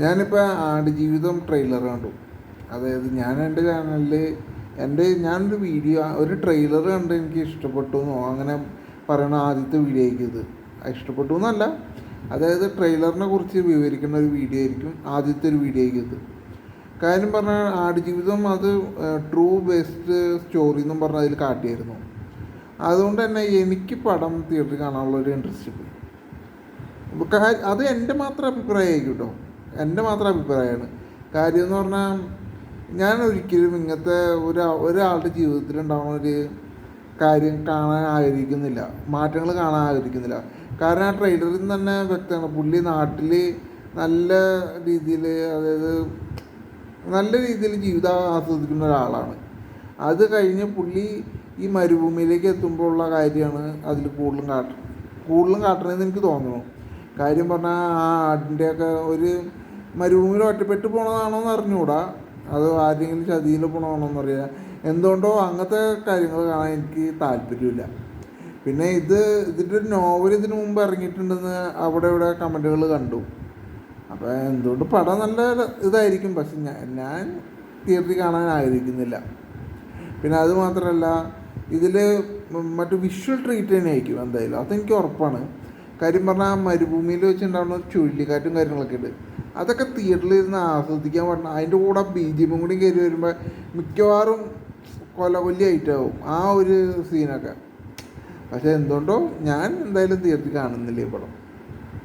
ഞാനിപ്പോൾ ആടുജീവിതം ട്രെയിലർ കണ്ടു. അതായത് ഞാൻ എന്റെ ചാനലിൽ എന്റെ ഞാനൊരു വീഡിയോ ഒരു ട്രെയിലർ കണ്ട് എനിക്ക് ഇഷ്ടപ്പെട്ടു എന്നോ അങ്ങനെ പറയണ ആദ്യത്തെ വീഡിയോ ആയിരിക്കും ഇത്. ഇഷ്ടപ്പെട്ടു എന്നല്ല. അതായത് ട്രെയിലറിനെ കുറിച്ച് വിവരിക്കുന്ന ഒരു വീഡിയോ ആയിരിക്കും ആദ്യത്തെ ഒരു വീഡിയോ ആയിരിക്കും ഇത്. കാര്യം പറഞ്ഞാൽ ആടുജീവിതം അത് ട്രൂ ബേസ്ഡ് സ്റ്റോറി എന്നും പറഞ്ഞ് അതിൽ കാട്ടിയായിരുന്നു. അതുകൊണ്ട് തന്നെ എനിക്ക് പടം തിയേറ്ററിൽ കാണാനുള്ള ഒരു ഇൻട്രസ്റ്റ് അത് എന്റെ മാത്രം അഭിപ്രായമായിരിക്കും കേട്ടോ എന്റെ മാത്രം അഭിപ്രായമാണ്. കാര്യം എന്ന് പറഞ്ഞാൽ ഞാൻ ഒരിക്കലും ഇങ്ങനത്തെ ഒരു ഒരാളുടെ ജീവിതത്തിൽ ഉണ്ടാവുന്ന ഒരു കാര്യം കാണാൻ ആഗ്രഹിക്കുന്നില്ല. മാറ്റങ്ങൾ കാണാൻ ആഗ്രഹിക്കുന്നില്ല. കാരണം ആ ട്രെയിലറിൽ നിന്ന് തന്നെ വ്യക്തമാണ്. പുള്ളി നാട്ടിൽ നല്ല രീതിയിൽ അതായത് നല്ല രീതിയിൽ ജീവിതം ആസ്വദിക്കുന്ന ഒരാളാണ്. അത് കഴിഞ്ഞ് പുള്ളി ഈ മരുഭൂമിയിലേക്ക് എത്തുമ്പോഴുള്ള കാര്യമാണ് അതിൽ കൂടുതലും കാട്ടുന്നത് കൂടുതലും കാട്ടണമെന്ന് എനിക്ക് തോന്നുന്നു. കാര്യം പറഞ്ഞാൽ ആ ആടിന്റെയൊക്കെ ഒരു മരുഭൂമിയിൽ ഒറ്റപ്പെട്ട് പോണതാണോ എന്ന് അറിഞ്ഞുകൂടാ അത് ആരെങ്കിലും ചതിയിൽ പോണതാണോ എന്നറിയാം എന്തുകൊണ്ടോ അങ്ങനത്തെ കാര്യങ്ങൾ കാണാൻ എനിക്ക് താല്പര്യമില്ല. പിന്നെ ഇത് ഇതിന്റെ ഒരു നോവൽ ഇതിനു മുമ്പ് ഇറങ്ങിയിട്ടുണ്ടെന്ന് അവിടെ ഇവിടെ കമന്റുകൾ കണ്ടു. അപ്പോൾ എന്തുകൊണ്ട് പടം നല്ല ഇതായിരിക്കും. പക്ഷെ ഞാൻ ഞാൻ തിയേറ്ററിൽ കാണാൻ ആഗ്രഹിക്കുന്നില്ല. പിന്നെ അത് മാത്രമല്ല ഇതിൽ മറ്റു വിഷ്വൽ ട്രീറ്റ് തന്നെ ആയിരിക്കും എന്തായാലും. അതെനിക്ക് ഉറപ്പാണ്. കാര്യം പറഞ്ഞാൽ മരുഭൂമിയിൽ വെച്ചുണ്ടാവുന്ന ചുഴലിക്കാറ്റും കാര്യങ്ങളൊക്കെ ഉണ്ട്. അതൊക്കെ തിയേറ്ററിൽ ഇരുന്ന് ആസ്വദിക്കാൻ പറ്റണം അതിന്റെ കൂടെ ബി ജി എമ്മും കൂടി കയറി വരുമ്പോൾ മിക്കവാറും കൊല കൊല്ലിയായിട്ടാവും ആ ഒരു സീനൊക്കെ പക്ഷേ എന്തുകൊണ്ടോ ഞാൻ എന്തായാലും തിയേറ്ററിൽ കാണുന്നില്ല ഈ പടം.